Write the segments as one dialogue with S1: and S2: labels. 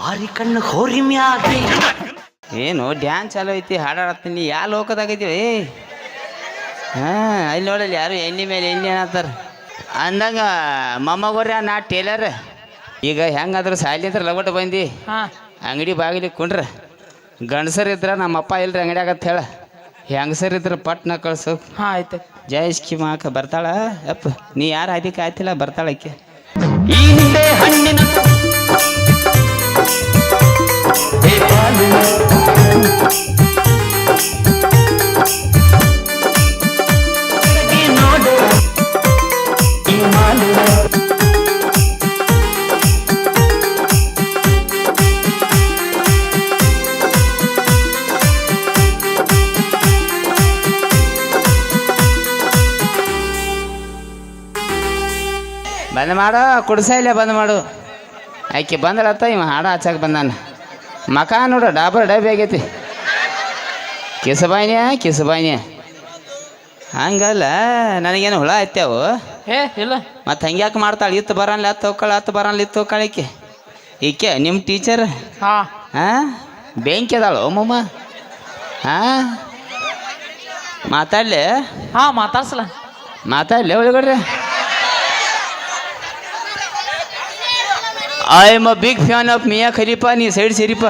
S1: ಮಾರಿ ಕಣ್ಣು ಹೋರಿ ಮ್ಯಾಗೆ.
S2: ಏನು ಡ್ಯಾನ್ಸ್ ಚಾಲು ಐತಿ ಹಾಡಾಡತ್ತೀನಿ ಯಾ ಲೋಕದಾಗೈತಿ ಹಾ ಅಲ್ಲಿ ನೋಡಲ್ಲಿ ಯಾರು ಎಣ್ಣೆ ಮೇಲೆ ಎಣ್ಣೆ ಅನ್ನತ್ತಾರ ಅಂದಂಗ ಮೊಮ್ಮಗೋರ್ಯ ನಾ ಟೇಲರ್ ಈಗ ಹೆಂಗಾದ್ರೂ ಸಾಲಿ ಅಂತ ಲಗಟ್ ಬಂದು.
S3: ಹಾ.
S2: ಅಂಗಡಿ ಬಾಗಿಲಿ ಕುಂಡ್ರ. ಗಂಡಸರ್ ಇದ್ರ ನಮ್ಮಪ್ಪ ಇಲ್ರಿ ಅಂಗಡಿ ಆಗತ್ತ ಹೇಳ. ಹೆಂಗಸರ್ ಇದ್ರೆ ಪಟ್ನ ಕಳ್ಸು.
S3: ಹಾಂ ಆಯ್ತು.
S2: ಜಯ ಹಾಕ ಬರ್ತಾಳ? ಅಪ್ಪ ನೀ ಯಾರು ಅದಕ್ಕೆ ಆಯ್ತಿಲ್ಲ ಬರ್ತಾಳ ಆಕೆ.
S1: ಈ ಹಿಂದೆ ಹಣ್ಣಿನ
S2: ಮಾಡು ಇಲ್ಲ ಬಂದ್ ಮಾಡು. ಆಕೆ ಬಂದಳತ್ತ ಇವ ಹಾಡ ಹಚ್ಚಕ್ಕೆ ಬಂದಾನ. ಮಕ ನೋಡು ಡಾಬರ್ ಡಬ್ಬಿ ಆಗೈತಿ. ಕಿಸಬಾಯಿನ ಕಿಸಬಾಯಿನ ಹಂಗಲ್ಲ ನನಗೇನು ಹುಳ ಹತ್ಯಾವು
S3: ಏ ಇಲ್ಲ.
S2: ಮತ್ತು ಹಂಗ್ಯಾಕೆ ಮಾಡ್ತಾಳೆ? ಇತ್ತು ಬರಲ್ಲ ಹತ್ತು ಹೋಗ್ಕಳ ಹತ್ತು ಬರಲ್ಲ ಇತ್ತು ಹೋಗ್ಕಳಿಕೆ ಈಕೆ. ನಿಮ್ಮ ಟೀಚರ್?
S3: ಹಾ.
S2: ಹಾಂ? ಬೆಂಕಿ ಅದಾಳು ಮಮ್ಮ? ಹಾಂ? ಮಾತಾಡ್ಲಿ?
S3: ಹಾ ಮಾತಾಡ್ಸಲ
S2: ಮಾತಾಡ್ಲಿ ಒಳಗಡ್ರಿ I am a big fan of Mia Khalifa ನೀ ಸೈಡ್ ಸೇರಿಪ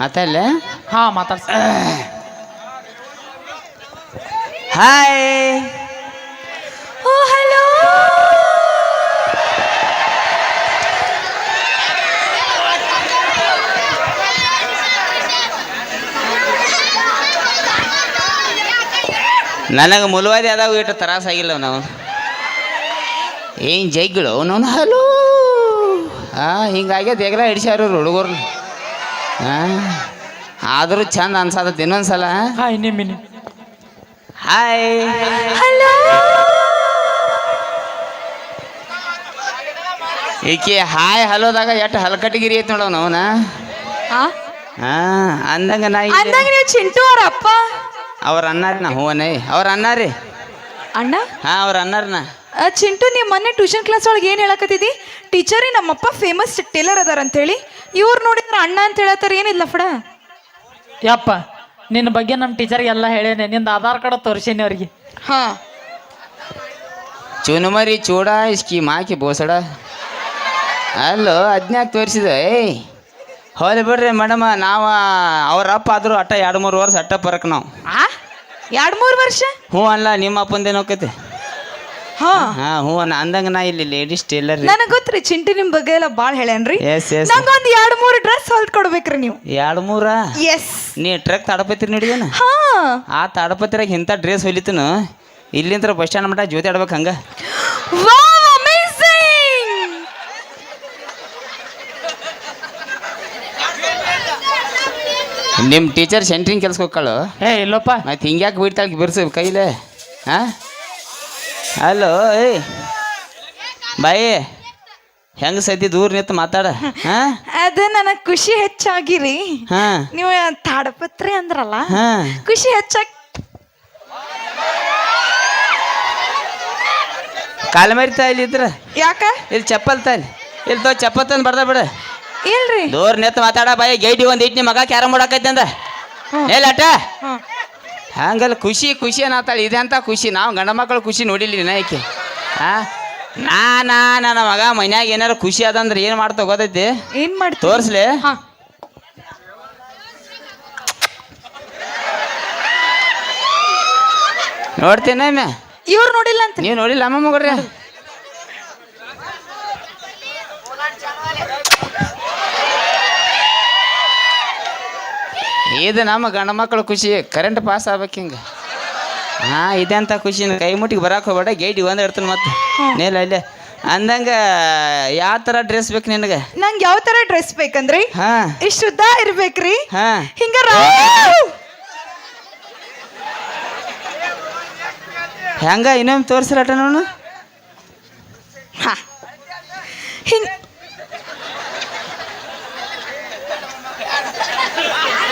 S2: ಮಾತಾಡ್ಲೆ?
S3: ಹಾ ಮಾತಾಡ್ಸ.
S2: Hi
S3: oh hello.
S2: ನನಗೆ ಮುಲುವಾದಿ ಆದಾಗ ಇಟ್ಟು ತ್ರಾಸಾಗಿಲ್ಲ ನಾವು. ಏನು ಜೈಗಳು? ಅವನೊಂದು ಹಲೋ! ಹಾಂ ಹಿಂಗಾಗಿ ದೇಗ್ರ ಹಿಡಿಸ್ಯಾರ ಹುಡುಗರು ಹಾಂ ಆದರೂ ಚಂದ ಅನ್ಸತ್ತ ಇನ್ನೊಂದ್ಸಲ.
S3: ಸಲ ಹಾಯ್ ಮಿನಿ
S2: ಹಾಯ್.
S3: ಹಲೋ!
S2: ಈಕೆ ಹಾಯ್ ಹಲೋದಾಗ ಎಷ್ಟು ಹಲ್ಕಟ್ಟಿಗಿರಿ ಐತಿ ನೋಡವ್ ಅವನ
S4: ಆ?
S2: ಹಾಂ ಅಂದಂಗ ನಾ
S4: ಅಂದಾಗ ನೀವು ಚಿಂಟು ಅವ್ರ ಅಪ್ಪ
S2: ಅವ್ರ ಅನ್ನಾರಿ ನಾ ಹೂವನೇ. ಅವ್ರ ಅನ್ನಾರಿ?
S4: ಅಣ್ಣ?
S2: ಹಾಂ ಅವ್ರ ಅನ್ನಾರನ.
S4: ಆ, ಚಿಂಟು ನೀವು ಮೊನ್ನೆ ಟ್ಯೂಷನ್ ಕ್ಲಾಸ್ ಒಳಗೆ ಏನು ಹೇಳಕತ್ತಿದ್ದಿ ಟೀಚರಿ ನಮ್ಮಪ್ಪ ಫೇಮಸ್ ಟೇಲರ್ ಅದಾರ ಅಂತೇಳಿ. ಇವ್ರು ನೋಡಿದ್ರೆ ಅಣ್ಣ ಅಂತ ಹೇಳತ್ತಾರ ಏನಿಲ್ಲ ಫಡ.
S3: ಯಪ್ಪ ನಿನ್ನ ಬಗ್ಗೆ ನಮ್ಮ ಟೀಚರ್ಗೆ ಎಲ್ಲ ಹೇಳೇನೆ ನಿಂದ ಆಧಾರ್ ಕಾರ್ಡ್ ತೋರಿಸೇನಿ ಅವ್ರಿಗೆ.
S4: ಹಾ.
S2: ಚುನುಮರಿ ಚೂಡ ಇಸ್ಕಿ ಮಾಕಿ ಬೋಸಡ. ಅಲ್ಲೋ ಅದ್ನ್ಯಾಕೆ ತೋರಿಸಿದ ಏಯ್. ಹೋಲಿ ಬಿಡ್ರಿ ಮೇಡಮ ನಾವು ಅವ್ರ ಅಪ್ಪ ಆದರೂ ಅಟ್ಟ ಎರಡು ಮೂರು ವರ್ಷ ಅಟ್ಟ ಬರಕ್ ನಾವು.
S4: ಆ? ಎರಡು ಮೂರು ವರ್ಷ?
S2: ಹ್ಞೂ ಅಲ್ಲ ನಿಮ್ಮ ಅಪ್ಪಂದೇನು ಹೋಕೈತಿ
S4: ಹಾ.
S2: ಹಾಂ ಹ್ಞೂ ಅಂದಂಗ ನಾ ಇಲ್ಲಿ ಲೇಡೀಸ್ ಟೇಲರ್
S4: ನನಗೆ ಗೊತ್ತ್ರಿ ಚಿಂಟಿ ನಿಮ್ ಬಗ್ಗೆ ಎಲ್ಲ ಭಾಳ ಹೇಳ್ಯಾನ್ರಿ.
S2: ಎಸ್ ಎಸ್
S4: ನಂಗೊಂದು ಎರಡು ಮೂರು ಡ್ರೆಸ್ ಹೊಲ್ದ್ ಕೊಡ್ಬೇಕ್ರಿ ನೀವು.
S2: ಎರಡು ಮೂರ?
S4: ಎಸ್
S2: ನೀ ಟ್ರಕ್ ತಾಡಪತ್ರಿ ನೋಡಿದೇನ
S4: ಹಾ.
S2: ಆ ತಾಡಪತ್ರಿಯಾಗ ಇಂಥ ಡ್ರೆಸ್ ಹೊಲಿತನು ಇಲ್ಲಿಂದ ಬಸ್ ಸ್ಟ್ಯಾಂಡ್ ಮಟ್ಟ ಜ್ಯೋತಿ ಆಡ್ಬೇಕು ಹಂಗ.
S4: ವಾವ್ ಅಮೇಜಿಂಗ್
S2: ನಿಮ್ಮ ಟೀಚರ್ ಸೆಂಟ್ರಿಂಗ್ ಕೆಲ್ಸಕ್ಕೆ ಹೋಗ್ಕಳು?
S3: ಏ ಇಲ್ಲಪ್ಪ.
S2: ಮತ್ತೆ ಹಿಂಗ್ಯಾಕೆ ಬಿಡ್ತಾಳೆ ಬಿರ್ಸ ಕೈಲೇ. ಹಾಂ? ಹಲೋ ಏಯ್. ಬಾಯಿ ಹೆಂಗೆ ಸತಿ ದೂರ ನಿಂತು ಮಾತಾಡ ಹಾಂ?
S4: ಅದ ನನಗೆ ಖುಷಿ ಹೆಚ್ಚಾಗಿರಿ.
S2: ಹಾಂ.
S4: ನೀವು ತಾಡಪತ್ರಿ ಅಂದ್ರಲ್ಲ
S2: ಹಾಂ.
S4: ಖುಷಿ ಹೆಚ್ಚಾಗಿ
S2: ಕಾಲ ಮರಿತಾ ಇಲ್ಲಿ ಇದ್ರ.
S4: ಯಾಕ?
S2: ಇಲ್ಲಿ ಚಪ್ಪಲ್ ತಾಲಿ ಇಲ್ಲಿ. ತೋ ಚಪ್ಪಲ್ ತಂದು ಬರ್ದ ಬಿಡ.
S4: ಇಲ್ರಿ.
S2: ದೂರ ನಿಂತು ಮಾತಾಡ ಬಾಯಿ ಗೈಡಿ ಒಂದು ಇಟ್ಟು ನಿಮ್ಮ ಮಗ ಕ್ಯಾರಮ್ ಮಾಡಾಕೈತೆ ಅಂದ. ಏಲಟ
S4: ಹ್ಮ್.
S2: ಹಂಗಲ್ಲ ಖುಷಿ ಖುಷಿ ಅನ್ನತ್ತಾಳೆ ಇದೆ ಅಂತ ಖುಷಿ. ನಾವು ಗಂಡ ಮಕ್ಕಳು ಖುಷಿ ನೋಡಿಲ್ಲ ನಾಯಕಿ ಹಾಂ ನಾ ನಾ ನನ್ನ ಮಗ ಮನ್ಯಾಗ ಏನಾರು ಖುಷಿ ಅದಂದ್ರೆ ಏನು ಮಾಡ್ತಾ ಗೊತ್ತೈತಿ?
S4: ಏನು ಮಾಡಿ
S2: ತೋರಿಸ್ಲಿ.
S4: ನೋಡ್ತೀನಿ
S2: ನೋಡ್ತೇನೆ
S4: ಇವ್ರು ನೋಡಿಲ್ಲ ಅಂತ.
S2: ನೀವು ನೋಡಿಲ್ಲ ಅಮ್ಮ ಮಗಡ್ರಿ ಇದು ನಮ್ಮ ಗಂಡ ಮಕ್ಕಳು ಖುಷಿ. ಕರೆಂಟ್ ಪಾಸ್ ಆಗ್ಬೇಕು ಹಿಂಗೆ. ಹಾಂ ಇದೆಂತ ಖುಷಿ. ಕೈ ಮುಟ್ಟಿಗೆ ಬರಕ್ಕೆ ಹೋಗ್ಬೇಡ. ಗೇಟಿ ಒಂದು ಇಡ್ತೀನಿ ಮತ್ತೆ. ನೀಲ ಇಲ್ಲೇ ಅಂದಂಗ ಯಾವ ತರ ಡ್ರೆಸ್ ಬೇಕು ನಿನಗೆ?
S4: ನಂಗೆ ಯಾವ ತರ ಡ್ರೆಸ್ ಬೇಕಂದ್ರಿ?
S2: ಹಾಂ.
S4: ಇಷ್ಟು ಉದ್ದ ಇರ್ಬೇಕ್ರಿ.
S2: ಹಾಂ.
S4: ಹಿಂಗ
S2: ಹೆಂಗ ಇನ್ನೊಮ್ಮೆ ತೋರಿಸ್ರಟ ನೋಡು.
S4: ಹಾ. ಹಿಂಗ್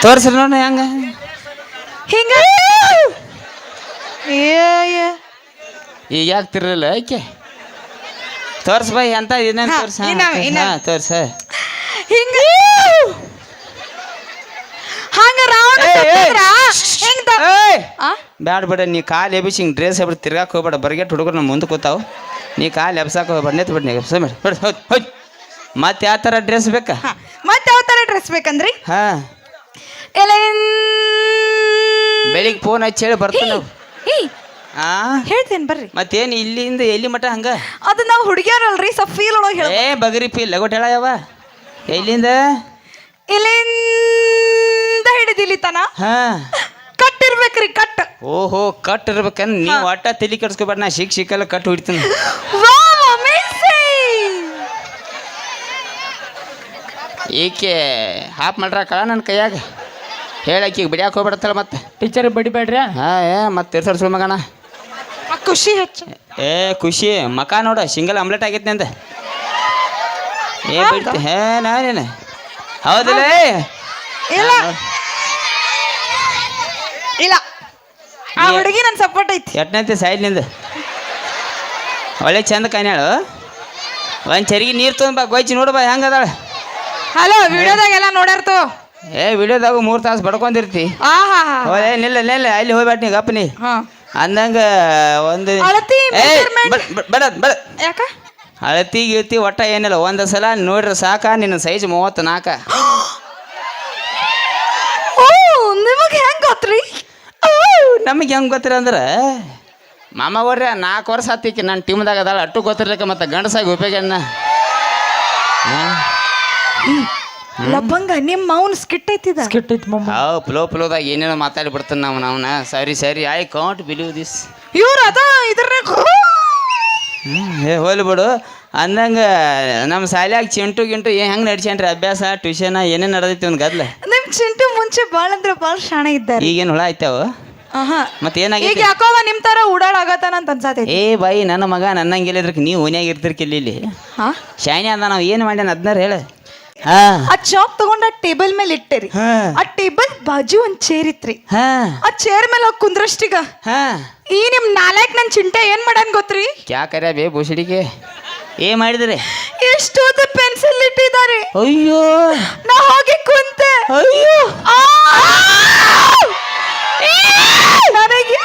S2: ತೋರಿಸ್ರಿ ನೋಡಿ ಹೆಂಗ?
S4: ಹಿಂಗ
S2: ಈಗ ಯಾಕೆ ತಿರ್ಲಿಲ್ಲ? ಆಕೆ. ತೋರ್ಸ್ ಬೈ ಅಂತ ಇನ್ನೇನು ತೋರ್ಸ? ತೋರ್ಸ
S4: ಹಿಂಗ? ಹಂಗ ರಾವಣ ಹೆಂಗ್?
S2: ಬ್ಯಾಡ ಬೇಡ ನೀ ಕಾಲು ಎಬಿಸಿ ಹಿಂಗೆ ಡ್ರೆಸ್ ಹೇಳ್ಬಿಟ್ಟು ತಿರ್ಗಾಕ್ ಹೋಗ್ಬೇಡ. ಬರ್ಗೆಟ್ ಹುಡುಗರು ನಮ್ಮ ಮುಂದೆ ಕೂತಾವು. ನೀ ಕಾಲು ಎಬ್ಸಾಕ ಹೋಗ್ಬೇಡ ನೆತ್ ಬಿಡ್ ನೀ ಎಬ್ಸ ಹೋದ್ ಮತ್ತೆ ಯಾವ ಥರ ಡ್ರೆಸ್ ಬೇಕಾ?
S4: ಮತ್ತೆ ಯಾವ ಥರ ಡ್ರೆಸ್ ಬೇಕಂದ್ರಿ?
S2: ಹಾಂ. ಬೆಳಿಗ್ಗೆ ಫೋನ್ ಹಚ್ಚಿ ಹೇಳಿ ಬರ್ತೀನಿ ಆ?
S4: ಹೇಳ್ತೇನೆ ಬರ್ರಿ.
S2: ಮತ್ತೇನು ಇಲ್ಲಿಂದ ಎಲ್ಲಿ ಮಟ ಹಂಗ?
S4: ಅದು ನಾವು ಹುಡುಗಿಯರಲ್ರಿ ಸ್ವಲ್ಪ ಫೀಲ್ ಒಳಗೆ ಹೇಳ
S2: ಏ ಬಗರಿ ಫೀಲ್ ಲಗೋಟ್ ಹೇಳ ಯಾವ? ಎಲ್ಲಿಂದ?
S4: ಇಲ್ಲಿಂದ ಹಿಡಿದಿಲ್ಲಿ ತನ?
S2: ಹಾಂ.
S4: ಕಟ್ಟಿರ್ಬೇಕ್ರಿ ಕಟ್.
S2: ಓಹೋ ಕಟ್ ಇರ್ಬೇಕಂದ್ ನೀವು ಒಟ್ಟ ತಲೆ ಕೆಡ್ಸ್ಕೊಬೇಡ ನಾ ಶಿಕ್ ಶಿಕ್ಕಲ್ಲ ಕಟ್ ಹೊಡಿತೀನಿ.
S4: ವಾವ್ ಅಮೇಜಿಂಗ್
S2: ಈಕೆ ಹಾಪ್ ಮಾಡ್ರಕ್ಕ ನನ್ನ ಕೈಯಾಗ? ಹೇಳಕ್ಕೀಗ ಬಿಡ್ಯಾಕೆ ಹೋಗ್ಬಿಡತ್ತಲ್ಲ ಮತ್ತೆ?
S3: ಟೀಚರ್ ಬಡಿಬೇಡ್ರಿ
S2: ಹಾ ಏ ಮತ್ತೆ ತಿರ್ಸಡ್ ಸುಳ್ ಮಗನ.
S4: ಖುಷಿ ಹೆಚ್ಚು.
S2: ಏ ಖುಷಿ. ಮಕ ನೋಡು ಸಿಂಗಲ್ ಆಮ್ಲೆಟ್ ಆಗೈತೆ ನಂದ. ಏ ಬಿಡ್ತಿ. ಹೇ ನಾನೇನು. ಹೌದಿಲ್ಲ
S4: ಇಲ್ಲ. ಇಲ್ಲ. ಆ ಹುಡುಗಿ ನನ್ನ ಸಪೋರ್ಟ್ ಐತಿ.
S2: ಎಟ್ನಂತೆ ಸೈಡ್ನಿಂದ ಒಳ್ಳೆ ಚಂದ ಕನ್ಯಾಳು ಒಂದು ಚರಿಗೆ ನೀರು ತೊಂದ್ಬಾ ಬಾ ಗೊಯ್ಚಿ ನೋಡು ಬಾ ಹೆಂಗೆ ಹಲೋ
S4: ಹಲೋ ವಿಡಿಯೋದಾಗೆಲ್ಲ ನೋಡ್ಯಾರ್ತು
S2: ಏ ವಿಡಿಯೋದಾಗ ಮೂರು ತಾಸು ಬಡ್ಕೊಂಡಿರ್ತಿ ಆಹಾ ನಿಲ್ಲ ನಿಲ್ಲ ಅಲ್ಲಿ ಹೋಗ್ಬೇಡ ನೀ ಗಪ್ಪ ನೀ.
S4: ಹಾ.
S2: ಅಂದಂಗ ಒಂದು
S4: ಅಳತಿ
S2: ಏ
S4: measurement.
S2: ಬಡ ಬಡ
S4: ಯಾಕ?
S2: ಅಳತಿ ಗಿಳತಿ ಒಟ್ಟ ಏನಿಲ್ಲ. ಒಂದು ಸಲ ನೋಡ್ರಿ ಸಾಕ ನಿನ್ನ ಸೈಜ್ ಮೂವತ್ತು ನಾಲ್ಕ
S4: ಓ ನಿಮಗೆ ಹೆಂಗ್ ಗೊತ್ತ್ರಿ?
S2: ನಮಗೆ ಹೆಂಗೆ ಗೊತ್ತಿರ ಅಂದ್ರೆ ಮಾಮ ಅವ್ರೆ ನಾಲ್ಕು ವರ್ಷ ಹತ್ತಿಕ್ಕೆ ನನ್ನ ಟೀಮ್ದಾಗ ಅದಾಳ. ಅಟ್ಟು ಗೊತ್ತಿರ್ಲಿಕ್ಕೆ ಮತ್ತೆ ಗಂಡಸಾಗಿ ಉಪಯೋಗ
S4: ಲಬ್ಬಂಗ ನಿಮ್ಮ ಅವ್ನ ಸ್ಕಿಟ್ ಐತಿದ?
S3: ಸ್ಕಿಟ್ ಐತಿ ಮಮ್ಮ
S2: ಹಾವು ಪ್ಲೋ ಪ್ಲೋದಾಗ ಏನೇನೋ ಮಾತಾಡಿ ಬಿಡ್ತಾನೆ ನಾವು ನಾವ್ನ ಸರಿ ಸರಿ ಐ ಕಾಂಟ್ ಬಿಲೀವ್ ದಿಸ್.
S4: ಇವ್ರ ಅದ ಇದ್ರ
S2: ಏ ಹೋಲಿ ಬಿಡು. ಅಂದಂಗ ನಮ್ಮ ಶಾಲ್ಯಾಗ ಚಿಂಟು ಗಿಂಟು ಏ ಹೆಂಗೆ ನಡ್ಸ್ಯಾನ್ರಿ? ಅಭ್ಯಾಸ ಟ್ಯೂಷನ್ ಏನೇನು ನಡೆದೈತಿ ಒಂದು ಗದ್ಲ?
S4: ನಿಮ್ ಚಿಂಟು ಮುಂಚೆ ಬಾಳ ಅಂದ್ರೆ ಬಾಳ ಶಾಣೆ ಇದ್ದಾರೆ.
S2: ಈಗೇನು ಹುಳ ಆಯ್ತಾವ?
S4: ಆಹಾ.
S2: ಮತ್ತೆ
S4: ಈಗ
S2: ಏನಾಗೈತಿ?
S4: ಯಾಕೋ ಅವ ನಿಮ್ ತರ ಓಡಾಡ್ ಆಗತ್ತಾನ ಅಂತ ಅನ್ಸಾತೈತಿ.
S2: ಏ ಬೈ ನನ್ನ ಮಗ ನನ್ನಂಗಿಲ್ಲ ಇದ್ರಕ್ಕೆ ನೀವು ಓನ್ಯಾಗ ಇರ್ತಿರ್ಕಿಲ್ಲ ಇಲ್ಲಿ.
S4: ಹಾ?
S2: ಶಾಯ್ನಿ ಅದ ನಾವು ಏನು ಮಾಡ್ಯಾನ ಅದ್ನಾರ ಹೇಳ. ಹಾ.
S4: ಆ ಚಾಕ್ ತಗೊಂಡ ಟೇಬಲ್ ಮೇಲೆ ಇಟ್ಟೆರಿ.
S2: ಹಾ.
S4: ಆ ಟೇಬಲ್ ಬಾಜು ಒಂದ್ ಚೇರ್ ಇತ್ರಿ.
S2: ಹಾ.
S4: ಆ ಚೇರ್ ಮೇಲೆ ಹೋಗಿ ಕುಂದ್ರಷ್ಟಿಗ.
S2: ಹಾ.
S4: ಈ ನಿಮ್ ನಾಲ್ಕ್ ನನ್ ಚಿಂಟೆ ಏನ್ ಮಾಡನ್ ಗೊತ್ತ್ರಿ?
S2: ಕ್ಯಾ ಕರ್ಯ ಬೇ ಬುಸಿಡಿಗೆ ಏ ಮಾಡಿದ್ರಿ?
S4: ಎಷ್ಟೊಂದು ಪೆನ್ಸಿಲ್ ಇಟ್ಟಿದ್ದಾರೆ.
S2: ಅಯ್ಯೋ.
S4: ನಾ ಹೋಗಿ ಕುಂತೆ.
S2: ಅಯ್ಯೋ.
S4: ಆ! ನನಗೆ?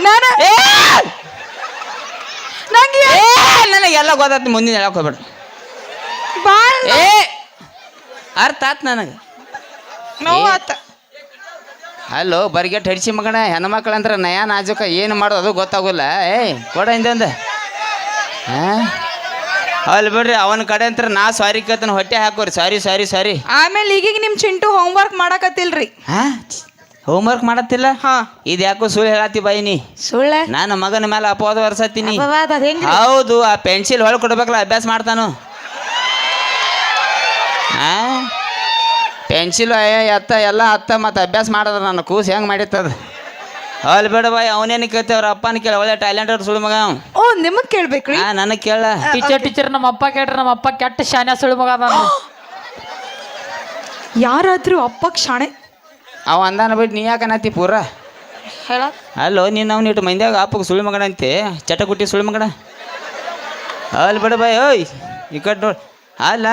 S4: ನಾನು ನಂಗೆ
S2: ಏ! ನನಗೆಲ್ಲ ಗೊತ್ತಾಯ್ತು ಮುಂದಿನ ಹೇಳಕ್ ಹೋಗ್ಬೇಡ. ಏ! ಅರ್ಥ ಆತ್ ನನಗೆ.
S4: ನೋವಾತ.
S2: ಹಲೋ ಬರ್ಗೆಟ್ ಹಡ್ಸಿ ಮಗಣ ಹೆಣ್ಮಕ್ಳು ಅಂದ್ರೆ ನಯ ನಾಜುಕ ಏನು ಮಾಡೋದು ಅದು ಗೊತ್ತಾಗಲ್ಲ. ಏ ಕೊಡ ಹಿಂದೆ ಹಾಂ? ಅಲ್ಲಿ ಬಿಡ್ರಿ ಅವನ ಕಡೆ ಅಂತ ನಾ ಸಾರಿ ಕೇಳ್ತಾನೆ ಹೊಟ್ಟೆ ಹಾಕೋರಿ ಸಾರಿ ಸಾರಿ ಸಾರಿ.
S4: ಆಮೇಲೆ ಈಗೀಗ ನಿಮ್ ಚಿಂಟು ಹೋಮ್ವರ್ಕ್ ಮಾಡಕತ್ತಿಲ್ರಿ.
S2: ಹಾಂ? ಹೋಮ್ವರ್ಕ್ ಮಾಡತ್ತಿಲ್ಲ?
S4: ಹಾ.
S2: ಇದು ಯಾಕೋ ಸುಳ್ಳು ಹೇಳತ್ತಿ ಬಾಯಿ ನೀ?
S4: ಸುಳ್ಳ?
S2: ನಾನು ಮಗನ ಮೇಲೆ ಅಪವಾದ ವರ್ಸತ್ತೀನಿ
S4: ಅಪವಾದ ಅದ್ ಹೆಂಗ್ರಿ?
S2: ಹೌದು ಆ ಪೆನ್ಸಿಲ್ ಹೊಳ್ ಕೊಡ್ಬೇಕಲ್ಲ ಅಭ್ಯಾಸ ಮಾಡ್ತಾನು. ಆ? ಪೆನ್ಸಿಲ್ ಎತ್ತ ಎಲ್ಲ ಅತ್ತ ಮತ್ತು ಅಭ್ಯಾಸ ಮಾಡಿದ್ರೆ ನನ್ನ ಕೂಸು ಹೆಂಗೆ ಮಾಡಿತ್ತದ? ಅಲ್ಲಿ ಬೇಡ ಬಾಯ್ ಅವನೇನು ಕೇಳ್ತೇವ್ರ ಅಪ್ಪನ ಕೇಳ ಒಳ್ಳೆ ಟ್ಯಾಲೆಂಟೆಡ್ ಸುಳ್ಳು ಮಗ
S4: ಓ ನಿಮಗ್ ಕೇಳ್ಬೇಕ್ರಿ?
S2: ಹಾ ನನಗೆ ಕೇಳ.
S3: ಟೀಚರ್ ಟೀಚರ್ ನಮ್ಮ ಅಪ್ಪ ಕೇಳ್ರಿ ನಮ್ಮ ಅಪ್ಪ ಕೆಟ್ಟ ಶಾನ್ಯ ಸುಳ್ಳು ಮಗ ಅದ
S4: ಯಾರಾದ್ರೂ ಅಪ್ಪಕ್ ಶಾಣೆ?
S2: ಅವ ಅಂದಾನ ಬಿಟ್ಟು ನೀ ಯಾಕೆ ಅನ್ನತ್ತಿ ಪೂರ?
S4: ಹೇಳ.
S2: ಅಲ್ಲೋ ನೀನು ಅವ್ನು ಇಟ್ಟು ಮಂದ್ಯಾಗ ಅಪ್ಪಗೆ ಸುಳ್ಳು ಮಗನ ಅಂತೆ ಚಟಕುಟ್ಟಿ ಸುಳ್ಳು ಮಗನ? ಅಲ್ಲಿ ಬಿಡ ಬಾಯ್ ಓಯ್ ಈ ಕಡೆ ನೋಡಿ. ಅಲ್ಲ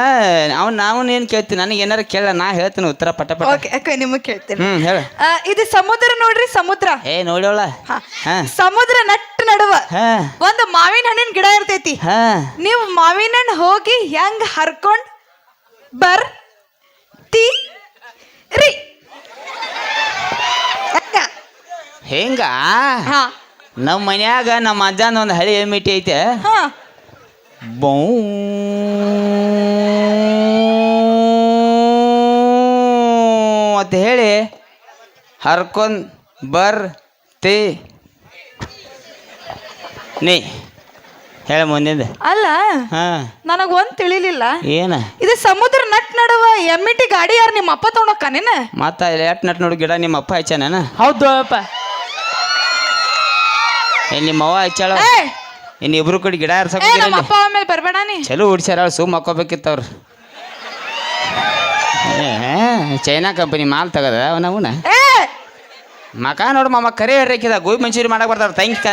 S2: ಅವ್ನು ನಾವು ಏನು ಕೇಳ್ತೀನಿ ನನಗೆ ಏನಾರು ಕೇಳ ನಾ ಹೇಳ್ತೀನಿ ಉತ್ತರ ಪಟ ಪಟ.
S4: ಓಕೆ ಓಕೆ ನಿಮಗ್ ಕೇಳ್ತೀನಿ.
S2: ಹ್ಮ್ ಹೇಳ.
S4: ಆ, ಇದು ಸಮುದ್ರ ನೋಡ್ರಿ ಸಮುದ್ರ.
S2: ಏ ನೋಡೋಳ.
S4: ಹಾ.
S2: ಹಾಂ.
S4: ಸಮುದ್ರ ನಟ್ಟ ನಡುವ
S2: ಹಾಂ.
S4: ಒಂದು ಮಾವಿನ ಹಣ್ಣಿನ ಗಿಡ ಇರ್ತೈತಿ.
S2: ಹಾಂ.
S4: ನೀವು ಮಾವಿನ ಹಣ್ಣು ಹೋಗಿ ಹೆಂಗ್ ಹರ್ಕೊಂಡ್ ಬರ್ ತಿ ರೀ. ಹೆಂಗ?
S2: ಹೆಂಗ?
S4: ಹಾ.
S2: ನಮ್ಮ ಮನ್ಯಾಗ ನಮ್ಮ ಅಜ್ಜನ ಒಂದು ಹಳಿ ಏಮಿಟಿ ಐತೆ.
S4: ಹಾ.
S2: ಅಂತ ಹೇಳಿ. ಹರ್ಕೊಂಡ್ ಬರ್ತಿ ನೀ. ಹೇಳ ಮುಂದಿಂದ
S4: ಅಲ್ಲ
S2: ಹಾಂ.
S4: ನನಗ್ ಒಂದ್ ತಿಳಿಲಿಲ್ಲ.
S2: ಏನ?
S4: ಇದು ಸಮುದ್ರ ನಟ್ ನಡುವ ಎಮ್ಮಿಟಿ ಗಾಡಿ ಯಾರು ನಿಮ್ಮ ಅಪ್ಪ ನೀನು
S2: ಮತ್ತ ಎಟ್ ನಟ್ ನೋಡು ಗಿಡ ನಿಮ್ಮ ಅಪ್ಪ ಹಚ್ಚಾನ
S3: ಹೌದು ಅಪ್ಪ.
S2: ಏ ನಿಮ್ಮ ಅವ್ವ ಹಚ್ಚಾಳ ಇನ್ನು ಇಬ್ರು ಕಡೆ ಗಿಡ
S4: ಏ ನಮ್ಮ ಅಪ್ಪ ಆಮೇಲೆ ಬರ್ಬೇಡ ನೀ.
S2: ಚಲೋ ಹುಡ್ಸ್ಯಾರ ಸುಮ್ ಹಾಕೋಬೇಕಿತ್ತವ್ರು ಚೈನಾ ಕಂಪನಿ ಮಾಲ್ ತಗದ ಅವನವನ
S4: ಏ!
S2: ಮಕ ನೋಡು ಮಾಮ ಕರೆ ಹೇಳ್ರಿಕಿದ ಗೋಬಿ ಮಂಚೂರಿ ಮಾಡಕ್ ಬರ್ತಾರ ತಂಗಿ ಕ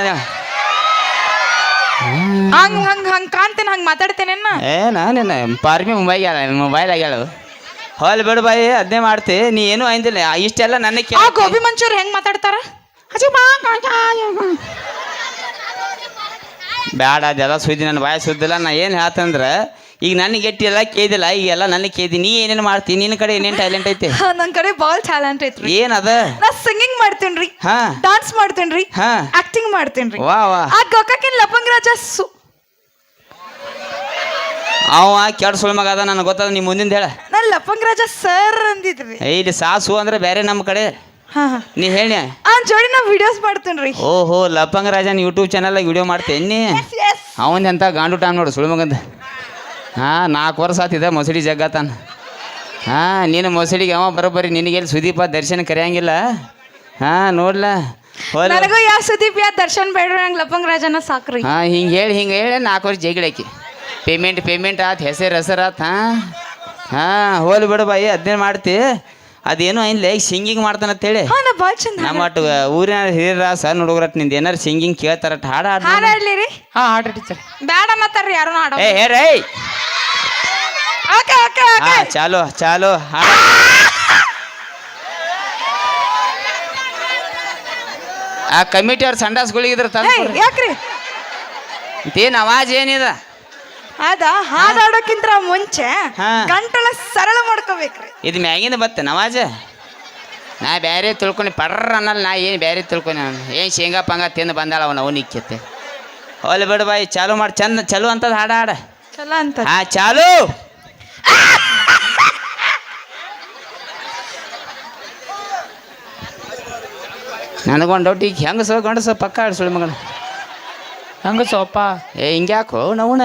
S4: ಹಂಗ್ ಹಂಗ್ ಹಂಗ್ ಕಾಣ್ತೇನೆ ಹಂಗ್ ಮಾತಾಡ್ತೇನೆ
S2: ಏ ನಾನೇನ ಪಾರ್ಮಿ ಮುಂಬೈಗೆ ಮೊಬೈಲ್ ಆಗ್ಯಾಳು. ಹೋಲ್ ಬಿಡು ಬಾಯಿ ಅದನ್ನೇ ಮಾಡ್ತಿ ನೀ ಏನು ಅಂದಿಲ್ಲ ಇಷ್ಟೆಲ್ಲ ನನ್ನ
S4: ಆ ಗೋಬಿ ಮಂಚೂರಿ ಹೆಂಗ್ ಮಾತಾಡ್ತಾರ?
S2: ಬ್ಯಾಡ ಅದೆಲ್ಲ ಸುದ್ದಿ ನನ್ನ ಬಾಯ ಸುದ್ದಿಲ್ಲ. ನಾ ಏನು ಹೇಳ್ತಂದ್ರೆ ಈಗ ನನಗೆ ಗೆಟ್ಟಿಲ್ಲ ಕೇದಿಲ್ಲ ಈಗ ಎಲ್ಲ ನನಗೆ ಕೇದಿ ನೀ ಏನೇನು ಮಾಡ್ತೀನಿ ನಿನ್ನ ಕಡೆ ಏನೇನು ಟ್ಯಾಲೆಂಟ್ ಐತೆ?
S4: ನನ್ನ ಕಡೆ ಬಾಲ್ ಟ್ಯಾಲೆಂಟ್ ಐತ್ರಿ.
S2: ಏನದ
S4: ನಾ ಸಿಂಗಿಂಗ್ ಮಾಡ್ತೇನ್ರಿ
S2: ಹಾ.
S4: ಡಾನ್ಸ್ ಮಾಡ್ತೇನ್ರಿ
S2: ಹಾ.
S4: ಆಕ್ಟಿಂಗ್ ಮಾಡ್ತೇನ್ರಿ.
S2: ವಾ ವಾ.
S4: ಆ ಗೊಕ್ಕಕ್ಕಿನ ಲಪಂಗ್ ರಾಜ ಸು.
S2: ಅವ ಕೆಡ್ ಸುಳ್ ಮಗ ಅದ ನನಗೆ ಗೊತ್ತದ ನೀ ಮುಂದಿಂದ ಹೇಳ.
S4: ನಾನು ಲಪಂಗ್ ರಾಜ ಸರ್ ಅಂದಿದ್ರಿ.
S2: ಇಲ್ಲಿ ಸಾಸು ಅಂದ್ರೆ ಬೇರೆ ನಮ್ಮ ಕಡೆ.
S4: ಹಾ ಹಾ.
S2: ನೀ ಹೇಳಿ
S4: ಆ ಜೋಡಿ ನಾ ವಿಡಿಯೋಸ್ ಮಾಡ್ತೇನ್ರಿ.
S2: ಓಹೋ ಲಪ್ಪಂಗ ರಾಜನ್ ಯೂಟ್ಯೂಬ್ ಚಾನಲ್ ವಿಡಿಯೋ ಮಾಡ್ತೇನೆ ಅವನ್ ಎಂತ ಗಾಂಡು ಟೈಮ್ ನೋಡು ಸುಳ್ಳು ಮಗಂದ. ಹಾಂ ನಾಲ್ಕು ವರ್ಷ ಆತಿದ ಮೊಸಡಿ ಜಗ್ಗತಾನ. ಹಾ ನೀನು ಮೊಸಡಿಗೆ ಅವ ಬರೋಬ್ಬರಿ ನಿನಗೆಲ್ಲಿ ಸುದೀಪ ದರ್ಶನ ಕರೆಯಂಗಿಲ್ಲ? ಹಾ ನೋಡ್ಲ. ಹೋಲ.
S4: ನನಗೂ ಯಾವ ಸುದೀಪ್ ಯಾ ದರ್ಶನ್ ಬೇಡ ನಂಗೆ ಲಪಂಗ್ ರಾಜನ ಸಾಕ್ರಿ.
S2: ಹಾಂ ಹಿಂಗೆ ಹೇಳಿ ಹಿಂಗೆ ಹೇಳಿ ನಾಲ್ಕು ವರ್ಷ ಜಗಿಡಾಕಿ ಪೇಮೆಂಟ್ ಪೇಮೆಂಟ್ ಆತು ಹೆಸರು ಹೆಸರು ಆತು ಹಾಂ. ಹಾಂ ಹೋಲಿ ಬಿಡು ಬಾಯಿ ಅದನ್ನೇ ಮಾಡ್ತಿ? ಅದೇನೋ ಇಲ್ಲ ಸಿಂಗಿಂಗ್ ಮಾಡ್ತಾನಂತೇಳಿ
S4: ಹಾ ನಾ ಭಾಳ ಚಂದ
S2: ನಮ್ಮ ಊರಿನ ಹಿರಿಯರ ಸಣ್ಣ ಹುಡುಗರಟ್ನಿಂದ ಏನಾರು ಸಿಂಗಿಂಗ್ ಕೇಳ್ತಾರ ಹಾಡು ಹಾಡು
S4: ಹಾಡ್ ಹಾಡ್ಲಿ ರೀ.
S3: ಹಾ ಹಾಡ್ರಿ ಟೀಚರ್
S4: ಬ್ಯಾಡ ಅನ್ನತ್ತಾರ್ರಿ ಯಾರು ಹಾಡೋ
S2: ಏ ಹೇ ರೇ
S4: ಓಕೆ ಓಕೆ
S2: ಹಾ
S4: ಓಕೆ
S2: ಚಾಲು ಚಾಲು. ಹಾಡು ಆ ಕಮಿಟಿ ಅವ್ರ ಸಂಡಾಸ್ಗಳಿಗಿದ್ರ ತಂದು
S4: ಯಾಕ್ರಿ?
S2: ಏನು ಅವಾಜ್ ಏನಿದ?
S4: ಅದ ಹಾಡ್ ಹಾಡೋಕ್ಕಿಂತ ಮುಂಚೆ
S2: ಹಾ.
S4: ಗಂಟಲ ಸರಳ ಮಾಡ್ಕೋಬೇಕ್ರಿ.
S2: ಇದು ಮ್ಯಾಗಿಂದ ಬತ್ತೆ ನವಾಜ. ನಾ ಬ್ಯಾರೆ ತಿಳ್ಕೊಂಡು ಪರ್ರ ಅನ್ನಲ್ಲ ನಾ ಏನು ಬ್ಯಾರೆ ತಿಳ್ಕೊಂಡು ಏನು ಶೇಂಗಾ ಪಂಗ ತಿಂದು ಬಂದಾಳ ಅವನು ಅವನು ಇಕ್ಕತ್ತೆ. ಹೋಲಿ ಬಿಡು ಬಾಯಿ ಚಾಲು ಮಾಡಿ ಚಂದ ಚಲು ಅಂತದ ಹಾಡ ಹಾಡ.
S4: ಚಲೋ ಅಂತ
S2: ಹಾ ಚಾಲು! ನನಗೊಂದು ಡೌಟ್ ಈಗ ಗಂಡ ಗಂಡಸ ಪಕ್ಕ ಆಡ್ಸೋಳಿ ಮಗನ.
S3: ಹಂಗ ಸೋಪ
S2: ಏ ಹಿಂಗ್ಯಾಕೋ ನವಣ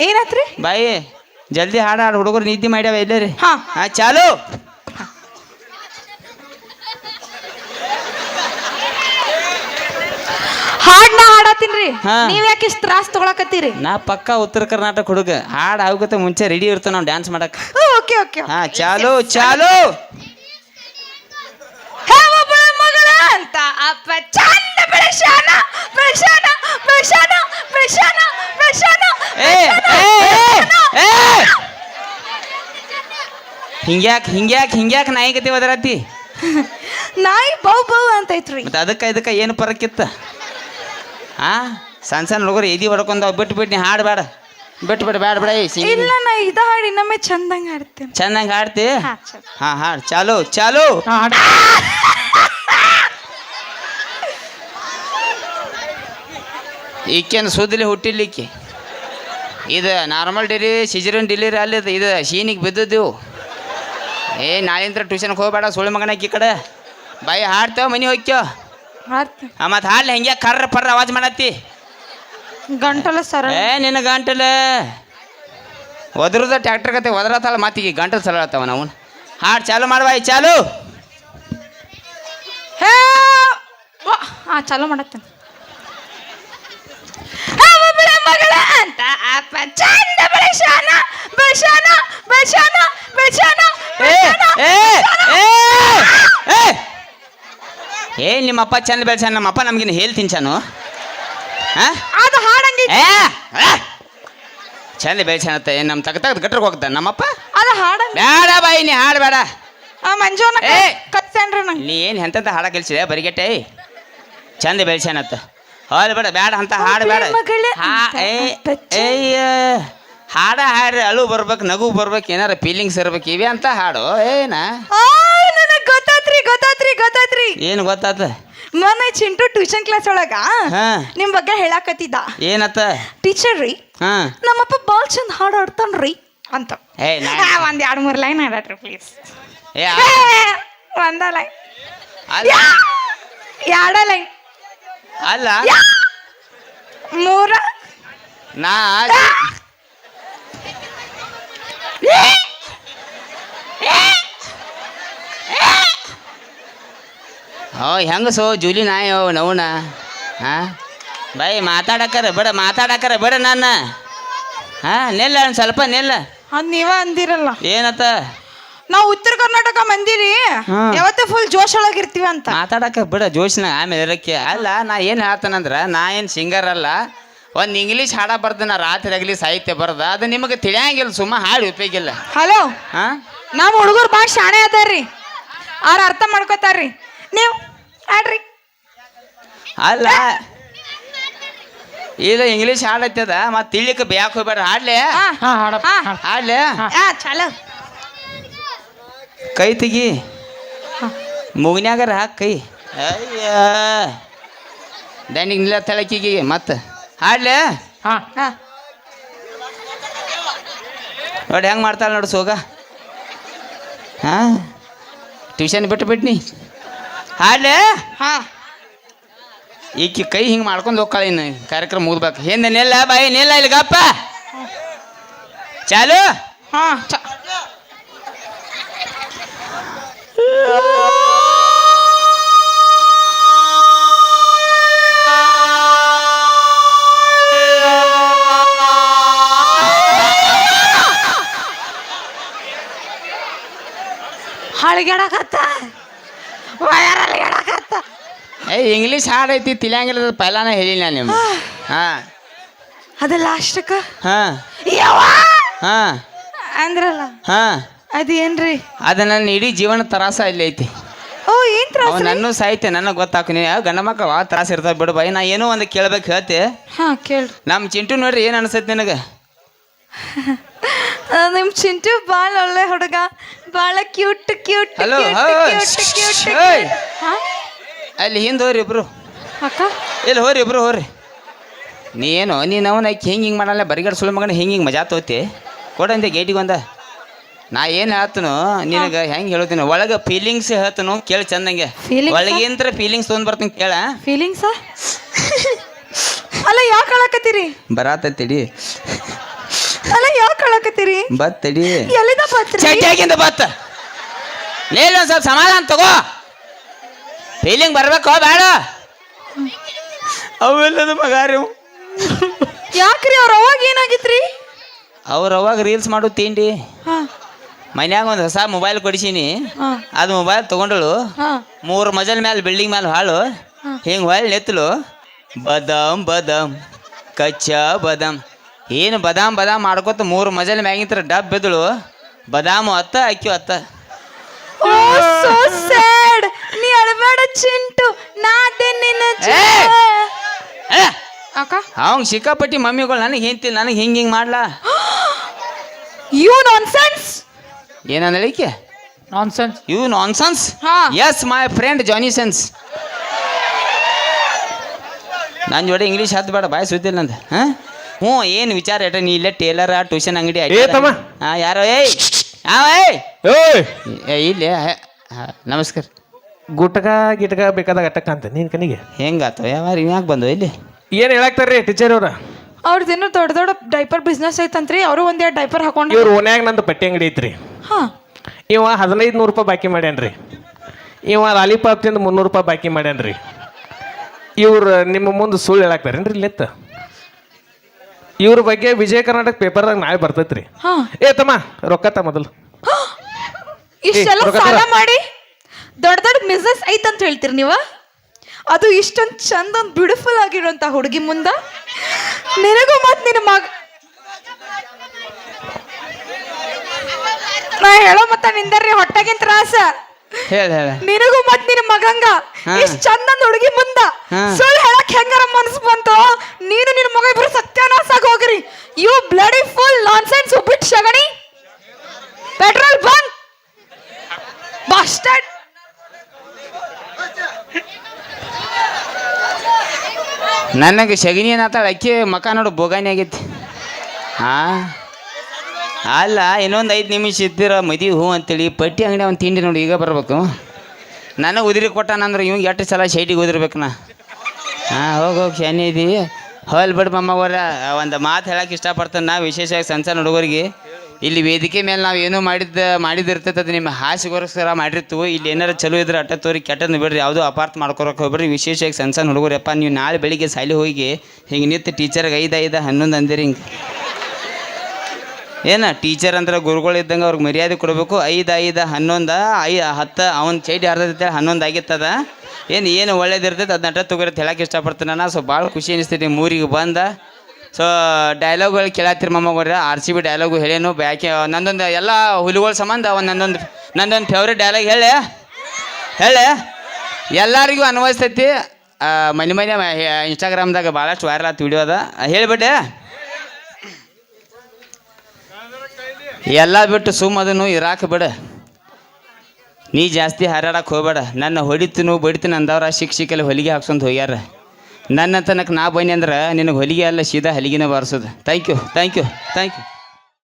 S4: ಏನಾತ್ರಿ?
S2: ಬಾಯಿ ಜಲ್ದಿ ಹಾಡು ಹಾಡು ಹುಡುಗರು ನಿದ್ದೆ ಮಾಡ್ಯಾವ ಎಲ್ಲರಿ ರೀ.
S4: ಹಾ.
S2: ಹಾ ಚಾಲು.
S4: ಹಾಡ್ನ ಹಾಡತ್ತೀನ್ರಿ.
S2: ಹಾ.
S4: ನೀವ್ ಯಾಕೆ ಇಷ್ಟ ತ್ರಾಸ್ ತಗೊಳಕತ್ತೀರಿ?
S2: ನಾ ಪಕ್ಕ ಉತ್ತರ ಕರ್ನಾಟಕ ಹುಡುಗ. ಹಾಡು ಆಗುತ್ತೆ ಮುಂಚೆ ರೆಡಿ ಇರ್ತಾವ ನಾವು ಡ್ಯಾನ್ಸ್ ಮಾಡಕ್.
S4: Okay okay.
S2: ಹಾ ಚಾಲು ಚಾಲು.
S4: ಒಬ್ಬಳ ಮಗಳ ಅಂತ. ಅಪ್ಪ ಚಂದ ಬೆಳೆಸಾನ ಬೆಳೆಸಾನ ಬೆಳೆಸಾನ ಬೆಳೆಸಾನ ಬೆಳೆಸಾನ!
S2: ಹಿಂಗ್ಯಾಕ್ ಹಿಂಗ್ಯಾಕ್ ಹಿಂಗ್ಯಾಕ್ ನಾಯಿಗತಿ ಒದರತಿ?
S4: ನಾಯಿ ಬೌ ಬೌ ಅಂತ ಐತ್ರಿ
S2: ಮತ್ತೆ ಅದಕ್ಕೆ ಇದಕ್ಕೆ ಏನು ಪರಕ್ಕಿತ್ತ ಆ? ಸಣ್ಣ ಸಣ್ಣ ಹುಡುಗರು ಎದಿ ಹೊಡ್ಕೊಂಡವ್ ಬಿಟ್ಟು ಬಿಟ್ಟು ನೀ ಹಾಡಬೇಡ. ಬಿಟ್ಟು ಬಿಟ್ಟು ಬೇಡ ಬೇಡ ಏ
S4: ಇಲ್ಲ ನಾ ಇದ ಹಾಡಿ ಇನ್ನೊಮ್ಮೆ ಚಂದಂಗ ಹಾಡ್ತೇನೆ.
S2: ಚೆನ್ನಾಗಿ ಹಾಡ್ತಿ?
S4: ಹಾ, ಚಲೋ.
S2: ಹಾ ಹಾಡು. ಚಾಲು ಚಾಲು.
S3: ಈಕೆನ ಹಾಡ್.
S2: ಈಕೇನು ಸುದ್ದಿಲಿ ಹುಟ್ಟಿಲಿಕ್ಕೆ? ಇದು ನಾರ್ಮಲ್ ಡೆಲಿ ಸಿಜರಿನ್ ಡೆಲಿವರಿ ಅಲ್ಲಿದು ಇದು ಶೀನಿಗೆ ಬಿದ್ದದ್ದು. ಏ ನಾಳಿಂದ ಟ್ಯೂಷನ್ಗೆ ಹೋಗಬೇಡ ಸುಳ್ಳು ಮಗನ ಈ ಕಡೆ. ಬಾಯಿ ಹಾಡ್ತೇವ ಮನೆ ಹೋಗ್ತೇವ.
S4: ಹಾಡ್ತೇನೆ
S2: ಮತ್ತು ಹಾಡ್ಲಿ ಹೆಂಗೆ ಕರ್ರ ಪರ್ರ ಆವಾಜ್ ಮಾಡತ್ತಿ.
S4: ಗಂಟಲ ಸರ
S2: ಏ ನಿನ್ನ ಗಂಟಲ. ಒದ್ರದ ಟ್ಯಾಕ್ಟರ್ ಕತೆ ಒದರತ್ತಾಳ ಮಾತಿಗೆ ಗಂಟಲು ಸರಳತ್ತವ ನಾವು ಹಾಡು ಚಾಲು ಮಾಡುವ ಚಾಲು.
S4: ಹೇ ವಾ, ಹಾ ಚಾಲು ಮಾಡತ್ತೇನೆ ಒಬ್ಬಳ ಮಗಳ ಅಂತ ಅಪ್ಪ ಚಂದ ಬೆಳೆಸಾನ ಬೆಳೆಸಾನ ಬೆಳೆಸಾನ ಬೆಳೆಸಾನ
S2: ಏ ಏ ಏ ಏ. ಏ ನಿಮ್ಮಪ್ಪ ಚಂದ ಬೆಳ್ಸಾನ ನಮ್ಮಪ್ಪ ನಮ್ಗಿನ ಹೇಳ್ತೀನಿ ಹಾಂ
S4: ಅದು ಹಾಡಂಗಿ
S2: ಏ ಏ! ಚಂದ ಬೆಳ್ಸಾನತ್ತ ಏನು ನಮ್ಮ ತಗ ತಗದ್ ಗಟ್ರಿಗೆ ಹೋಗ್ತಾನೆ ನಮ್ಮಪ್ಪ?
S4: ಅದು ಹಾಡ
S2: ಬೇಡ ಬಾಯಿ ನೀ ಹಾಡು ಬೇಡ
S4: ಆ ಮಂಜುನ
S2: ಏ!
S4: ಕತ್ತೇನ್ರಿ ನಂಗೆ.
S2: ನೀ ಏನು ಎಂತ ಹಾಡ ಕಲಿಸಿದೆ ಬರಿಗೆಟ್ಟೆ ಚಂದ ಬೆಳ್ಸಾನತ್ತ ಹೋಲ್ ಬೇಡ ಬೇಡ ಅಂತ ಹಾಡು ಬೇಡ. ಹಾ ಏ ಏಯ್ಯ ಹಾಡ ಹಾಡ್ರಿ ಅಳು ಬರ್ಬೇಕು ನಗು ಬರ್ಬೇಕು ಏನಾರ ಫೀಲಿಂಗ್ಸ್ ಇರ್ಬೇಕು ಇವೆ ಅಂತ ಹಾಡು. ಏನ
S4: ನನಗೆ ಗೊತ್ತಾತ್ರಿ ಗೊತ್ತಾತ್ರಿ ಗೊತ್ತಾತ್ರಿ.
S2: ಏನು ಗೊತ್ತಾತ?
S4: ಮೊನ್ನೆ ಚಿಂಟು ಟ್ಯೂಷನ್ ಕ್ಲಾಸ್ ಒಳಗ
S2: ಹಾ.
S4: ನಿಮ್ ಬಗ್ಗೆ ಹೇಳಾಕತ್ತಿದ್ದ.
S2: ಏನತ್ತ?
S4: ಟೀಚರ್ ರೀ
S2: ಹಾಂ.
S4: ನಮ್ಮಪ್ಪ ಬಾಲ್ ಚಂದ ಹಾಡು ಆಡ್ತಾನ್ರಿ ಅಂತ.
S2: ಏ ನಾ
S4: ಆ, ಒಂದ್ ಎರಡ್ ಮೂರ್ ಲೈನ್ ಹಾಡಾಟ್ರಿ ಪ್ಲೀಸ್
S2: ಏ ಆ-
S4: ಒಂದ ಲೈನ್
S2: ಅಲ್ಲ.
S4: ಎರಡ ಲೈನ್
S2: ಅಲ್ಲ.
S4: ಮೂರ.
S2: ನಾ ಓ ಹೆಂಗಸೋ ಜೂಲಿ ನಾಯೋ ನವನ? ಹಾಂ? ಬೈ ಮಾತಾಡಕರ ಬೇಡ ಮಾತಾಡಕರ ಬೇಡ ನಾನು ಹಾ ನಿಲ್ಲ ಸ್ವಲ್ಪ ನಿಲ್ಲ.
S4: ಅದ್ ನೀವ ಅಂದಿರಲ್ಲ.
S2: ಏನತ್ತ?
S4: ನಾವು ಉತ್ತರ ಕರ್ನಾಟಕ ಮಂದಿರಿ. ಯಾವತ್ತೂ ಫುಲ್ ಜೋಶ್ ಒಳಗಿರ್ತೀವಿ ಅಂತ.
S2: ಮಾತಾಡಕ ಬಿಡ ಜೋಶ್ನ ಆಮೇಲೆ ಇರಕ್ಕೆ ಅಲ್ಲ ನಾ ಏನು ಹೇಳ್ತಾನಂದ್ರೆ ನಾ ಏನು ಸಿಂಗರ್ ಅಲ್ಲ ಒಂದು ಇಂಗ್ಲೀಷ್ ಹಾಡ ಬರ್ದ ನಾ ರಾತ್ರಿ ಆಗಲಿ ಸಾಹಿತ್ಯ ಬರ್ದ ಅದು ನಿಮಗೆ ತಿಳಿಯಂಗಿಲ್ಲ ಸುಮ್ಮ ಹಾಡು ಉಪಯೋಗಿಲ್ಲ.
S4: ಹಲೋ
S2: ಹಾಂ?
S4: ನಮ್ಮ ಹುಡುಗರು ಭಾಳ ಶಾಣೆ ಅದಾರ್ರಿ. ಅವ್ರ ಅರ್ಥ ಮಾಡ್ಕೋತಾರ್ರಿ. ನೀವು ಆಡ್ರಿ
S2: ಅಲ್ಲ ಇಲ್ಲ ಇಂಗ್ಲೀಷ್ ಹಾಡತ್ತದ ಮತ್ತೆ ತಿಳಿಯಕ್ಕೆ ಬ್ಯಾಕ್ ಹೋಗ್ಬೇಡ. ಹಾಡ್ಲೆ?
S4: ಹಾ.
S3: ಹಾ ಹಾಡಪ್ಪ.
S4: ಹಾ.
S2: ಹಾಡ್ಲೆ?
S4: ಆ ಚಲೋ.
S2: ಕೈ ತೆಗಿ. ಮುಗಿನ್ಯಾಗರ ಹಾಕಿ ಕೈ. ಅಯ್ಯ. ದಂಡಿಗೆ ನಿಲ್ಲ ತಳಕಿಗೆ ಮತ್ತೆ. ಹಾಡ್ಲೆ?
S3: ಹಾಂ.
S4: ಹಾಂ.
S2: ನೋಡಿ ಹೆಂಗೆ ಮಾಡ್ತಾಳೆ ನೋಡು ಸೋಗ. ಹಾಂ? ಟ್ಯೂಷನ್ ಬಿಟ್ಟು ಬಿಟ್ನಿ. ಹಾಡ್ಲೆ?
S4: ಹಾಂ.
S2: ಈಕಿ ಕೈ ಹಿಂಗೆ ಮಾಡ್ಕೊಂಡು ಹೋಗ್ತಾಳೆ ಇನ್ನು. ಕಾರ್ಯಕ್ರಮ ಮುಗ್ಬೇಕು ಹಿಂದೆ ನಿಲ್ಲ ಬಾಯಿ ನಿಲ್ಲ ಇಲ್ಲಿ ಗಪ್ಪ. ಚಾಲು?
S4: ಹಾ. ಚ ಹಳಗ್ಯಾಡಕತ್ತ ಹಳಗೆಡಕತ್ತ
S2: ಏ ಇಂಗ್ಲೀಷ್ ಹಾಡು ಐತಿ ತಿಳಿಯಂಗಿಲ್ಲ ಪೈಲಾನ ಹೇಳಿಲ್ಲ ನಾನು ನಿಮ್ಗೆ. ಹಾಂ.
S4: ಅದು ಲಾಸ್ಟಕ್ಕ
S2: ಹಾಂ.
S4: ಯಾವ
S2: ಹಾಂ.
S4: ಅಂದ್ರಲ್ಲ.
S2: ಹಾಂ.
S4: ಅದೇನ್ರಿ?
S2: ಅದ ನನ್ನ ಇಡೀ ಜೀವನ ತ್ರಾಸ ಇಲ್ಲಿ ಐತಿ.
S4: ಓ ಏನ್ ತ್ರಾಸ
S2: ಅವ್ ನನ್ನ ಸಾಹಿತ್ಯ ನನಗೆ ಗೊತ್ತಾಕ ನೀ ಗಂಡ ಮಕ್ಕಳ ಭಾಳ ತ್ರಾಸ ಇರ್ತಾವ ಬಿಡು ಬಾಯಿ. ನಾ ಏನೋ ಒಂದು ಕೇಳ್ಬೇಕು ಹೇಳ್ತೆ.
S4: ಹಾ ಕೇಳ್ರಿ
S2: ನಮ್ಮ ಚಿಂಟು ನೋಡ್ರಿ ಏನು ಅನ್ಸತ್ತೆ ನಿನಗೆ?
S4: ಆ, ನಿಮ್ ಚಿಂಟು ಬಾಳ ಒಳ್ಳೆ ಹುಡುಗ. ಬಾಳ cute cute
S2: Hello, hi. Hey. ಅಲ್ಲಿ ಹಿಂದೆ ಹೋರಿ ಇಬ್ರು.
S4: ಅಕ್ಕ?
S2: ಇಲ್ಲಿ ಹೋರಿ ಇಬ್ರು ಹೋರಿ ನೀ ಏನು ನೀನು ಅವನ ಹಿಂಗೆ ಹಿಂಗೆ ಮಾಡಲ್ಲ? ಬರಿಗಡ ಸುಳ್ಳು ಮಗನ ಹಿಂಗೆ ಹಿಂಗೆ ಮಜಾ ತೋತಿ? ಕೊಡಂದೆ ಗೇಟಿಗೆ ಒಂದ ನಾ ಏನು ಹೇಳ್ತನು ನಿನಗೆ ಹೆಂಗೆ ಹೇಳ್ತೀನಿ ಒಳಗ ಫೀಲಿಂಗ್ಸ್ ಹೇಳ್ತನು ಕೇಳಿ ಚಂದಂಗೆ.
S4: Feelings?
S2: ಒಳಗಿಂತ್ರ ಫೀಲಿಂಗ್ಸ್ ತೊಗೊಂಡ್ ಬರ್ತೀನಿ ಕೇಳ.
S4: ಫೀಲಿಂಗ್ಸ ಅಲ್ಲ ಯಾಕೆ ಅಳಕತ್ತೀರಿ?
S2: ಬರಾತಡಿ
S4: ಅಲ್ಲ ಯಾಕೆ ಅಳಕತ್ತೀರಿ?
S2: ಬತ್ತಡಿ.
S4: ಎಲ್ಲಿದ ಪತ್ರಿ
S2: ಚಟ್ಯಾಗಿಂದ ಬತ್ತ. ಲೇಲ ಒಂದು ಸ್ವಲ್ಪ ಸಮಾಧಾನ ತಗೋ. ಫೀಲಿಂಗ್ ಬರ್ಬೇಕು ಬೇಡ. ಅವೆಲ್ಲದ ಮಗಾರಿ
S4: ಯಾಕ್ರಿ ಅವ್ರ ಅವಾಗ ಏನಾಗಿತ್ರಿ?
S2: ಅವ್ರ ಅವಾಗ ರೀಲ್ಸ್ ಮಾಡು ತಿಂಡಿ.
S4: ಹಾ.
S2: ಮನ್ಯಾಗ ಒಂದು ಹೊಸ ಮೊಬೈಲ್ ಕೊಡಿಸೀನಿ. ಅದು ಮೊಬೈಲ್ ತಗೊಂಡಳು. ಮೂರು ಮಜಲ್ ಮೇಲೆ ಬಿಲ್ಡಿಂಗ್ ಮೇಲೆ ಹಾಳು. ಹಿಂಗೆ ಹೊಳ್ ನೆತ್ತಲು ಬದಾಮ್ ಬದಾಮ್ ಕಚ್ಚ ಬದಾಮ್. ಏನು ಬದಾಮ್ ಬದಾಮ್ ಮಾಡ್ಕೊತ ಮೂರು ಮಜಲ್ ಮ್ಯಾಗಿಂತ್ರ ಡಬ್ ಬೆದಳು. ಬದಾಮು ಅತ್ತ ಅಕ್ಕಿ ಅತ್ತ.
S4: ಓ ಸೋ ಸ್ಯಾಡ್ ನೀ ಅಳಬೇಡ ಚಿಂಟು. ನಾದೆ ನಿನ್ನ! ಅಕ್ಕ?
S2: ಅವಂಗೆ ಸಿಕ್ಕಾಪಟ್ಟಿ ಮಮ್ಮಿಗಳು ನನಗೆ ಹಿಂತಿ ನನಗೆ ಹಿಂಗೆ ಹಿಂಗೆ ಮಾಡ್ಲಾ?
S4: ಯು ನಾನ್ಸೆನ್ಸ್
S2: ಏನಂದಳಿಕೆ
S3: ನಾನ್ಸೆನ್ಸ್
S2: ಯು ನಾನ್ಸನ್ಸ್
S4: ಹಾ.
S2: Yes my friend Johnny sense ನನ್ನ ಜೋಡಿ ಇಂಗ್ಲೀಷ್ ಹತ್ತು ಬೇಡ ಬಾಯ್ ಸುದ್ದಿಲ್ಲ ನಂದು. ಹಾಂ? ಹ್ಞೂ ಏನು ವಿಚಾರ ಏಟ ನೀ ಇಲ್ಲೇ ಟೇಲರ್ ಟ್ಯೂಷನ್ ಅಂಗಡಿ
S5: ಏ ತಮ್ಮ.
S2: ಹಾಂ ಯಾರೋ? ಏಯ್ ಹಾಂ ಏಯ್.
S5: ಏಯ್
S2: ಏ, ಇಲ್ಲಿ ಹೇ, ಹಾ, ನಮಸ್ಕಾರ.
S5: ಗುಟ್ಕ ಗಿಟ್ಕ ಬೇಕಾದಾಗ ಅಟ್ಟಕ್ಕ ಅಂತ ನೀನ್ ಕನಿಗೆ
S2: ಹೆಂಗಾತು? ಯಾವ ಯಾಕೆ ಬಂದು ಇಲ್ಲಿ?
S5: ಏನ್ ಹೇಳಾಕ್ತಾರ್ರಿ ಟೀಚರ್ ಅವ್ರ?
S4: ಅವ್ರದ್ದೇನೋ ದೊಡ್ಡ ದೊಡ್ಡ ಡೈಪರ್ ಬಿಸ್ನೆಸ್ ಐತಂತ್ರಿ ಅವರು ಒಂದೆರಡು ಡೈಪರ್ ಹಾಕೊಂಡು
S5: ಇವ್ರ ಓನ್ಯಾಗ ನಂದು ಪಟ್ಟಿ ಅಂಗಡಿ ಐತ್ರಿ.
S4: ಹಾ.
S5: ಇವ ಹದಿನೈದು ನೂರು ರೂಪಾಯಿ ಬಾಕಿ ಮಾಡ್ಯಾನ್ರಿ. ಇವ ಲಾಲಿಪಾಪ್ ತಿಂದು ಮುನ್ನೂರು ರೂಪಾಯಿ ಬಾಕಿ ಮಾಡ್ಯಾನ್ರಿ. ಇವ್ರು ನಿಮ್ಮ ಮುಂದೆ ಸುಳ್ಳು ಹೇಳಾಕ್ತಾರೇನ್ರಿ ಲೆತ್ತ ಇವ್ರ ಬಗ್ಗೆ ವಿಜಯ ಕರ್ನಾಟಕ ಪೇಪರ್ದಾಗ ನಾಳೆ ಬರ್ತೈತ್ರಿ.
S4: ಹಾ.
S5: ಏ ತಮ್ಮ ರೊಕ್ಕ ತ ಮೊದಲು.
S4: ಇಷ್ಟೆಲ್ಲ
S5: ರೊಕ್ಕ
S4: ಸಾಲ
S5: ಕೊಡ.
S4: ಮಾಡಿ ದೊಡ್ಡ ದೊಡ್ಡ ಬಿಸ್ನೆಸ್ ಐತಂತ ಹೇಳ್ತೀರಿ ನೀವ? ಅದು ಇಷ್ಟೊಂದು ಚಂದ ಒಂದು ಬ್ಯೂಟಿಫುಲ್ ಆಗಿರುವಂತ ಹುಡುಗಿ ಮುಂದ? ನಿನಗೂ ಮತ್ತೆ ನಿನ್ನ ಮಗ ನಾ ಹೇಳೋ ಮತ್ತ ನಿಂದರ್ರಿ ಹೊಟ್ಟೆಗಿನ ತ್ರಾಸ.
S2: ಹೇಳ ಹೇಳ.
S4: ನಿನಗೂ ಮತ್ ನಿನ್ನ ಮಗಂಗ. ಇಷ್ಟ ಚಂದ ಹುಡುಗಿ ಮುಂದ. ಸುಳ್ಳು ಹೇಳಕ್ ಹೆಂಗಾರ ಮನಸ್ಸು ಬಂತು? ನೀನು ನಿನ್ನ ಮಗ ಇಬ್ರು ಸತ್ಯಾನಾಶ ಹೋಗ್ರಿ ಯು ಬ್ಲಡಿ ಫುಲ್ ನಾನ್ಸೆನ್ಸ್ ಉಪ್ಪಿಟ್ಟು ಶಗಣಿ. ಪೆಟ್ರೋಲ್ ಬಂಕ್ ಬಾಸ್ಟರ್ಡ್
S2: ನನಗೆ ಶಗಿನಿ ಏನಾತಾಳ? ಅಕ್ಕಿ ಮಕ ನೋಡು ಬೋಗಾನಿ ಆಗೈತಿ. ಹಾಂ. ಅಲ್ಲ, ಇನ್ನೊಂದು ಐದು ನಿಮಿಷ ಇದ್ದಿರ ಮದುವೆ ಹೂ ಅಂತೇಳಿ ಪಟ್ಟಿ ಅಂಗಡಿ ಅವ್ನು ತಿಂಡಿ ನೋಡಿ, ಈಗ ಬರ್ಬೇಕು. ನನಗೆ ಉದಿರಿ ಕೊಟ್ಟಾನಂದ್ರೆ ಇವಂಗೆ ಎಷ್ಟು ಸಲ ಶೈಟಿಗೆ ಉದಿರ್ಬೇಕು ನಾ? ಹಾಂ, ಹೋಗಿ ಹೋಗಿ, ಶನಿ ಇದೀ ಹೋಲ್ ಬಿಡು ಮಮ್ಮವರ ಒಂದು ಮಾತು ಹೇಳಕ್ಕೆ ಇಷ್ಟಪಡ್ತಾನೆ ನಾ, ವಿಶೇಷವಾಗಿ ಸಣ್ಣ ಸಣ್ಣ ಹುಡುಗರಿಗೆ. ಇಲ್ಲಿ ವೇದಿಕೆ ಮೇಲೆ ನಾವು ಏನೋ ಮಾಡಿದ್ದ, ಮಾಡಿದಿರ್ತೈತೆ ಅದು ನಿಮ್ಮ ಹಾಸಿಗೋಸ್ಕರ ಮಾಡಿರ್ತೀವಿ, ಇಲ್ಲಿ ಏನಾರು ಚಲೋ ಇದ್ರೆ ಅಟ್ಟ ತೋರಿ ಕೆಟ್ಟದ್ದು ಬಿಡ್ರಿ, ಯಾವುದೂ ಅಪಾರ್ಥ ಮಾಡ್ಕೊರಕ್ಕೆ ಹೋಗ್ಬಿಡ್ರಿ. ವಿಶೇಷವಾಗಿ ಸಣ್ಣ ಸಣ್ಣ ಹುಡುಗರಪ್ಪ ನೀವು ನಾಳೆ ಬೆಳಿಗ್ಗೆ ಸಾಲಿ ಹೋಗಿ ಹಿಂಗೆ ನಿಂತು ಟೀಚರ್ಗೆ ಐದು ಐದು, ಹನ್ನೊಂದು ಅಂದಿರಿ ಹಿಂಗೆ. ಏನ ಟೀಚರ್ ಅಂದ್ರೆ ಗುರುಗಳು ಇದ್ದಂಗೆ ಅವ್ರಿಗೆ ಮರ್ಯಾದೆ ಕೊಡಬೇಕು. ಐದು ಐದು, ಹನ್ನೊಂದು, ಐ, ಹತ್ತು, ಅವ್ನ ಚೈಟಿ ಹರಿದೈತೆ ಹನ್ನೊಂದು ಆಗಿತ್ತದ. ಏನು ಏನು ಒಳ್ಳೇದಿರ್ತೈತೆ ಅದು ನಟ ತಗೋರಿ ಹೇಳಕ್ಕೆ ಇಷ್ಟಪಡ್ತೀನಿ ನಾನು. ಸೊ ಭಾಳ ಖುಷಿ ಅನಿಸ್ತೈತಿ ಮೂರಿಗೆ ಬಂದ. ಸೊ ಡೈಲಾಗ್ಗಳು ಕೇಳತ್ತೀರಿ ಮಮ್ಮಗೋರ ಆರ್ ಸಿ ಬಿ ಡೈಲಾಗು ಹೇಳೇನು ಬ್ಯಾಕೆ ನಂದೊಂದು ಎಲ್ಲ ಹುಲಿಗಳ ಸಂಬಂಧ ಒಂದು ನಂದೊಂದು ನಂದೊಂದು ಫೇವ್ರೇಟ್ ಡೈಲಾಗ್ ಹೇಳಿ. ಹೇಳಿ. ಎಲ್ಲರಿಗೂ ಅನ್ವಯಿಸ್ತೈತಿ. ಮನೆ ಮನೆ ಇನ್ಸ್ಟಾಗ್ರಾಮ್ದಾಗ ಭಾಳಷ್ಟು ವೈರಲ್ ಆಯ್ತು ವಿಡಿಯೋ ಅದ. ಹೇಳಿಬಿಟ್ಟೆ. ಎಲ್ಲ ಬಿಟ್ಟು ಸುಮ್ಮ ಅದನ್ನು ಇರಾಕ ಬಿಡ. ನೀ ಜಾಸ್ತಿ ಹಾರಾಡಕ್ಕೆ ಹೋಗ್ಬೇಡ. ನನ್ನ ಹೊಡಿತೀನು ಬಡಿತೀನಿ ಅಂದವ್ರ ಶಿಕ್ಷಕಲ್ಲಿ ಹೊಲಿಗೆ ಹಾಕ್ಸೊಂದು ಹೋಗ್ಯಾರ. ನನ್ನ ತನಕ ನಾ ಬನ್ನಿ ಅಂದ್ರೆ ನಿನಗೆ ಹೊಲಿಗೆ ಅಲ್ಲ, ಸೀದಾ ಹಲಿಗೆನೇ ಬಾರಿಸೋದು. Thank you thank you thank you